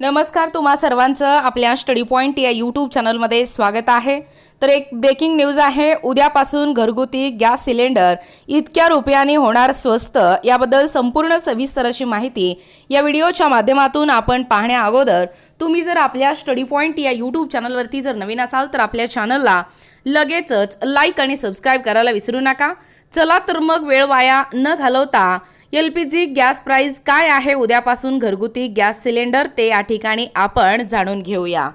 नमस्कार तुम्हा सर्वांचं आपल्या स्टडी पॉईंट या यूट्यूब चॅनलमध्ये स्वागत आहे. तर एक ब्रेकिंग न्यूज आहे उद्यापासून घरगुती गॅस सिलेंडर इतक्या रुपयाने होणार स्वस्त याबद्दल संपूर्ण सविस्तर अशी माहिती या व्हिडिओच्या माध्यमातून आपण पाहण्या अगोदर तुम्ही जर आपल्या स्टडी पॉईंट या यूट्यूब चॅनलवरती जर नवीन असाल तर आपल्या चॅनलला लगेचच लाईक आणि सबस्क्राईब करायला विसरू नका. चला तर मग वेळ वाया न घालवता L P G gas price काय आहे उद्यापासून घरगुती गॅस सिलेंडर? ते या ठिकाणी आपण जाणून घेऊया.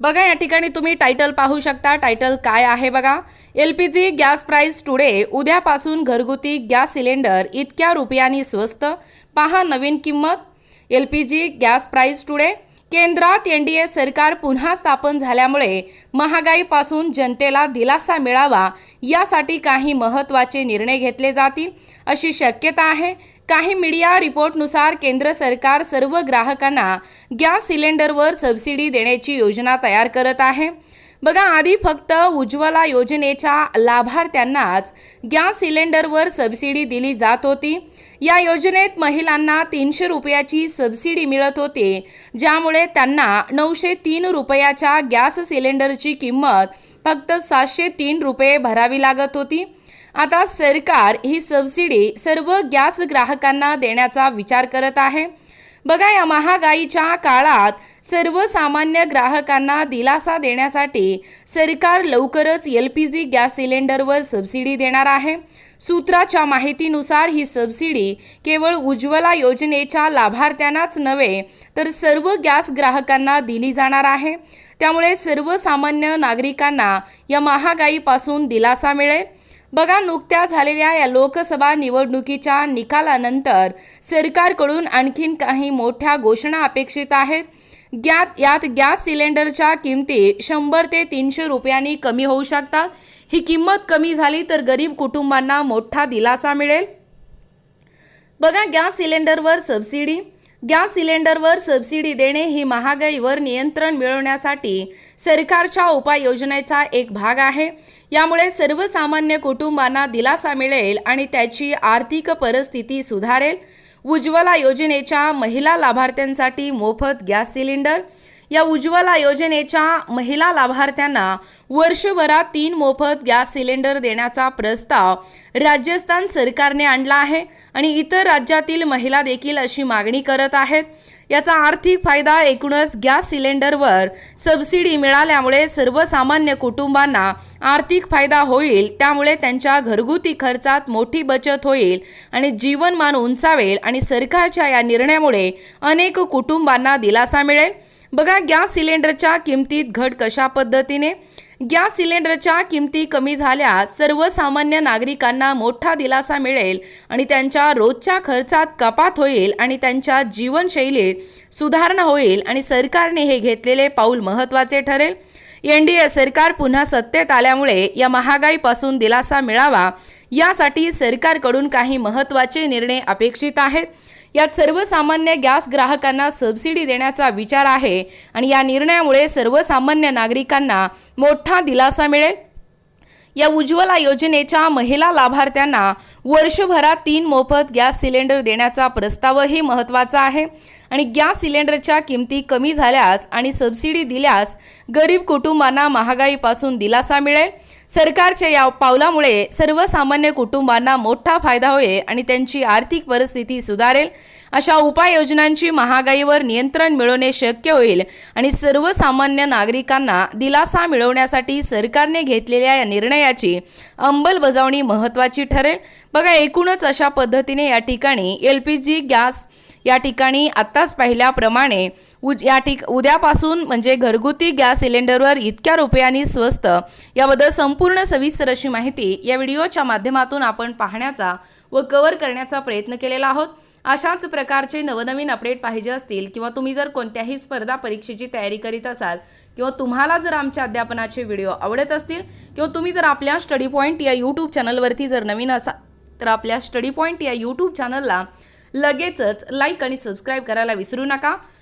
बघा या ठिकाणी तुम्ही टायटल पाहू शकता. टायटल काय आहे बघा? L P G gas price today उद्यापासून घरगुती गॅस सिलेंडर इतक्या रुपयांनी स्वस्त. पहा नवीन किंमत. L P G gas price today केंद्रात एन डी सरकार पुन्हा स्थापन झाल्यामुळे महागाईपासून जनतेला दिलासा मिळावा यासाठी काही महत्त्वाचे निर्णय घेतले जातील अशी शक्यता आहे. काही मीडिया रिपोर्टनुसार केंद्र सरकार सर्व ग्राहकांना गॅस सिलेंडरवर सबसिडी देण्याची योजना तयार करत आहे. बघा आधी फक्त उज्ज्वला योजनेच्या लाभार्थ्यांनाच गॅस सिलेंडरवर सबसिडी दिली जात होती. या योजनेत महिलांना तीनशे रुपयाची सबसिडी मिळत होती ज्यामुळे त्यांना नऊशे तीन रुपयाच्या गॅस सिलेंडरची किंमत फक्त सातशे तीन रुपये भरावी लागत होती. आता सरकार ही सबसिडी सर्व गॅस ग्राहकांना देण्याचा विचार करत आहे. बघा या महागाईच्या काळात सर्वसामान्य ग्राहकांना दिलासा देण्यासाठी सरकार लवकरच एल पी जी गॅस सिलेंडरवर सबसिडी देणार आहे. सूत्राच्या माहितीनुसार ही सबसिडी केवळ उज्ज्वला योजनेच्या लाभार्थ्यांनाच नव्हे तर सर्व गॅस ग्राहकांना दिली जाणार आहे. त्यामुळे सर्वसामान्य नागरिकांना या महागाईपासून दिलासा मिळेल. बघा नुकत्याच झालेल्या या लोकसभा निवडणुकीच्या निकालानंतर सरकारकडून आणखीन काही मोठ्या घोषणा अपेक्षित आहेत. ग्यात यात गॅस सिलेंडरच्या किमती शंभर ते तीनशे रुपयांनी कमी होऊ शकतात. ही किंमत कमी झाली तर गरीब कुटुंबांना मोठा दिलासा मिळेल. बघा गॅस सिलेंडरवर सबसिडी गॅस सिलेंडरवर सबसिडी देणे ही महागाईवर नियंत्रण मिळवण्यासाठी सरकारच्या उपाययोजनेचा एक भाग आहे. यामुळे सर्वसामान्य कुटुंबांना दिलासा मिळेल आणि त्याची आर्थिक परिस्थिती सुधारेल. उज्ज्वला योजनेच्या महिला लाभार्थ्यांसाठी मोफत गॅस सिलेंडर या उज्ज्वला योजनेच्या महिला लाभार्थ्यांना वर्षभरात तीन मोफत गॅस सिलेंडर देण्याचा प्रस्ताव राजस्थान सरकारने आणला आहे आणि इतर राज्यातील महिला देखील अशी मागणी करत आहेत. याचा आर्थिक फायदा एकूणच गॅस सिलेंडरवर सबसिडी मिळाल्यामुळे सर्वसामान्य कुटुंबांना आर्थिक फायदा होईल त्यामुळे त्यांच्या घरगुती खर्चात मोठी बचत होईल आणि जीवनमान उंचावेल आणि सरकारच्या या निर्णयामुळे अनेक कुटुंबांना दिलासा मिळेल. बघा गॅस सिलेंडरच्या किमतीत घट कशा पद्धतीने? गॅस सिलेंडरच्या किमती कमी झाल्यास सर्वसामान्य नागरिकांना मोठा दिलासा मिळेल आणि त्यांच्या रोजच्या खर्चात कपात होईल आणि त्यांच्या जीवनशैलीत सुधारणा होईल आणि सरकारने हे घेतलेले पाऊल महत्त्वाचे ठरेल. एन डी ए सरकार पुन्हा सत्तेत आल्यामुळे या महागाईपासून दिलासा मिळावा यासाठी सरकारकडून काही महत्त्वाचे निर्णय अपेक्षित आहेत. यात सर्वसामान्य गॅस ग्राहकांना सबसिडी देण्याचा विचार आहे आणि या निर्णयामुळे सर्वसामान्य नागरिकांना मोठा दिलासा मिळेल. या उज्ज्वला योजनेच्या महिला लाभार्थ्यांना वर्षभरात तीन मोफत गॅस सिलेंडर देण्याचा प्रस्तावही महत्त्वाचा आहे. आणि गॅस सिलेंडरच्या किमती कमी झाल्यास आणि सबसिडी दिल्यास गरीब कुटुंबांना महागाईपासून दिलासा मिळेल. सरकारच्या या पावलामुळे सर्वसामान्य कुटुंबांना मोठा फायदा होईल आणि त्यांची आर्थिक परिस्थिती सुधारेल. अशा उपाययोजनांची महागाईवर नियंत्रण मिळवणे शक्य होईल आणि सर्वसामान्य नागरिकांना दिलासा मिळवण्यासाठी सरकारने घेतलेल्या या निर्णयाची अंमलबजावणी महत्त्वाची ठरेल. बघा एकूणच अशा पद्धतीने या ठिकाणी एल पी जी गॅस या ठिकाणी आत्ताच पाहिल्याप्रमाणे उज या ठिक उद्यापासून म्हणजे घरगुती गॅस सिलेंडरवर इतक्या रुपयांनी स्वस्त याबद्दल संपूर्ण सविस्तर अशी माहिती या व्हिडिओच्या माध्यमातून आपण पाहण्याचा व कव्हर करण्याचा प्रयत्न केलेला आहोत. अशाच प्रकारचे नवनवीन अपडेट पाहिजे असतील किंवा तुम्ही जर कोणत्याही स्पर्धा परीक्षेची तयारी करीत असाल किंवा तुम्हाला जर आमच्या अध्यापनाचे व्हिडिओ आवडत असतील किंवा तुम्ही जर आपल्या स्टडी पॉईंट या यूट्यूब चॅनलवरती जर नवीन असाल तर आपल्या स्टडी पॉईंट या यूट्यूब चॅनलला लगेचच लाईक आणि सबस्क्राईब करायला विसरू नका.